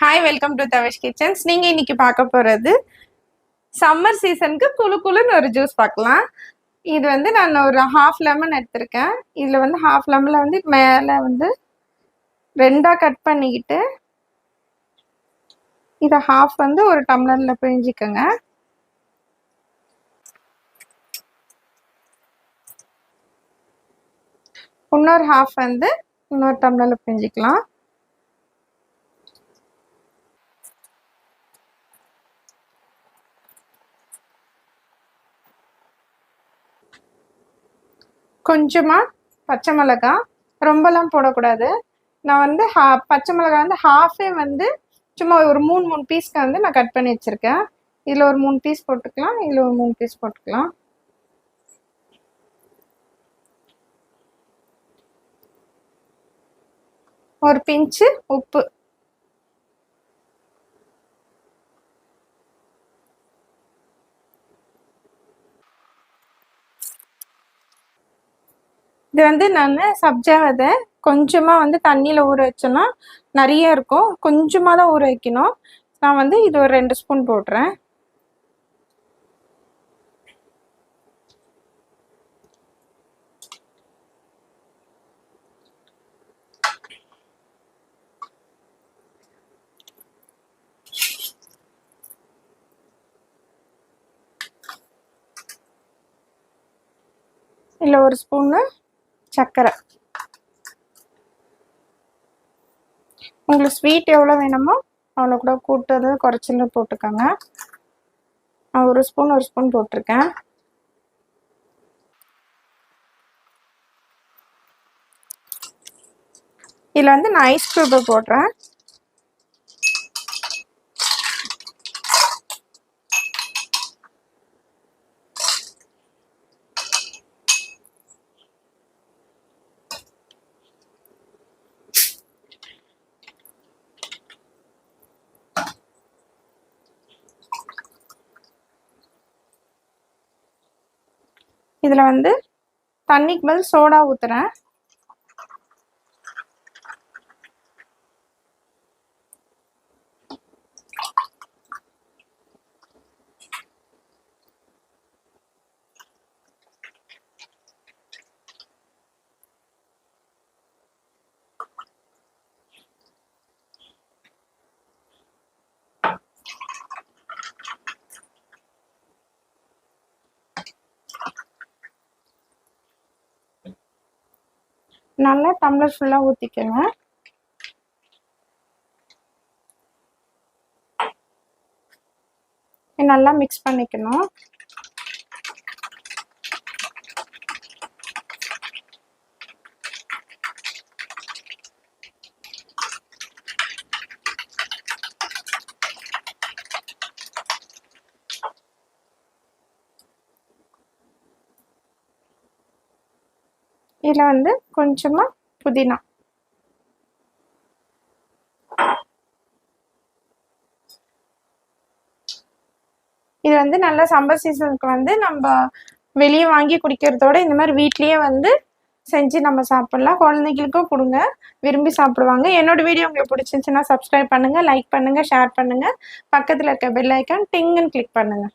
Hi welcome to Thavesh kitchens நீங்க இன்னைக்கு பார்க்க போறது சம்மர் சீசனுக்கு குளு குழுன்னு ஒரு ஜூஸ் பார்க்கலாம். இது வந்து நான் ஒரு ஹாஃப் லெமன் எடுத்திருக்கேன். இதில் வந்து ஹாஃப் லெமனில் வந்து மேலே வந்து ரெண்டாக கட் பண்ணிக்கிட்டு இதை ஹாஃப் வந்து ஒரு டம்ளரில் பிழிஞ்சிக்கோங்க. இன்னொரு ஹாஃப் வந்து இன்னொரு டம்ளரில் பிழிஞ்சிக்கலாம். கொஞ்சமாக பச்சை மிளகா ரொம்பலாம் போடக்கூடாது. நான் வந்து ஹா பச்சை மிளகா வந்து ஹாஃபே வந்து சும்மா ஒரு மூணு மூணு பீஸ்க்கு வந்து நான் கட் பண்ணி வச்சுருக்கேன். இதில் ஒரு மூணு பீஸ் போட்டுக்கலாம் இதில் ஒரு மூணு பீஸ் போட்டுக்கலாம். ஒரு பிஞ்சு உப்பு. இது வந்து நான் சப்ஜா விதை. கொஞ்சமாக வந்து தண்ணியில் ஊற வச்சோன்னா நிறைய இருக்கும். கொஞ்சமாக தான் ஊற வைக்கணும். நான் வந்து இது ஒரு ரெண்டு ஸ்பூன் போடுறேன். இல்லை ஒரு ஸ்பூன்னு சர்க்கரை உங்களுக்கு ஸ்வீட் எவ்வளோ வேணுமோ அவ்வளோ கூட கூட்டுறது குறைச்சின்னு போட்டுக்கோங்க. நான் ஒரு ஸ்பூன் ஒரு ஸ்பூன் போட்டிருக்கேன். இதில் வந்து நான் ஐஸ் க்யூபை போடுறேன். இதில் வந்து தண்ணிக்கு பதில் சோடா ஊற்றுறேன் நல்லா டம்ளர் ஃபுல்லாக ஊற்றிக்கோங்க நல்லா மிக்ஸ் பண்ணிக்கணும். இதில் வந்து கொஞ்சமாக புதினா. இது வந்து நல்ல சம்மர் சீசனுக்கு வந்து நம்ம வெளியே வாங்கி குடிக்கிறதோட இந்த மாதிரி வீட்லேயே வந்து செஞ்சு நம்ம சாப்பிட்லாம். குழந்தைங்களுக்கும் கொடுங்க. விரும்பி சாப்பிடுவாங்க. என்னோட வீடியோ உங்களுக்கு பிடிச்சிருந்துச்சுன்னா சப்ஸ்கிரைப் பண்ணுங்கள் லைக் பண்ணுங்கள் ஷேர் பண்ணுங்கள் பக்கத்தில் இருக்க பெல் ஐக்கான் டிங்குன்னு கிளிக் பண்ணுங்கள்